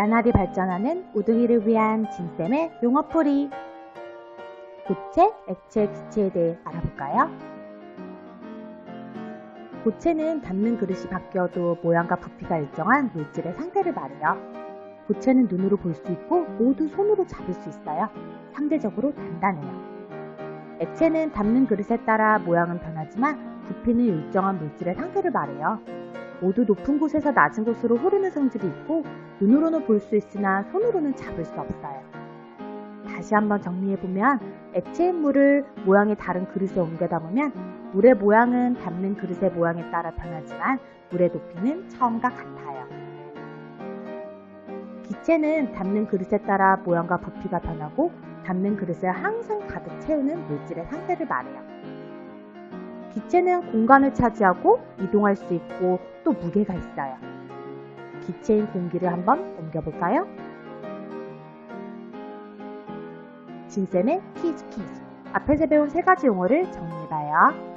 나날이 발전하는 우등이를 위한 진쌤의 용어풀이 고체, 액체, 기체에 대해 알아볼까요? 고체는 담는 그릇이 바뀌어도 모양과 부피가 일정한 물질의 상태를 말해요. 고체는 눈으로 볼 수 있고 모두 손으로 잡을 수 있어요. 상대적으로 단단해요. 액체는 담는 그릇에 따라 모양은 변하지만 부피는 일정한 물질의 상태를 말해요. 모두 높은 곳에서 낮은 곳으로 흐르는 성질이 있고 눈으로는 볼 수 있으나 손으로는 잡을 수 없어요. 다시 한번 정리해보면 액체인 물을 모양이 다른 그릇에 옮겨 담으면 물의 모양은 담는 그릇의 모양에 따라 변하지만 물의 높이는 처음과 같아요. 기체는 담는 그릇에 따라 모양과 부피가 변하고 담는 그릇을 항상 가득 채우는 물질의 상태를 말해요. 기체는 공간을 차지하고 이동할 수 있고 또 무게가 있어요. 기체인 공기를 한번 옮겨볼까요? 진쌤의 퀴즈. 앞에서 배운 세 가지 용어를 정리해봐요.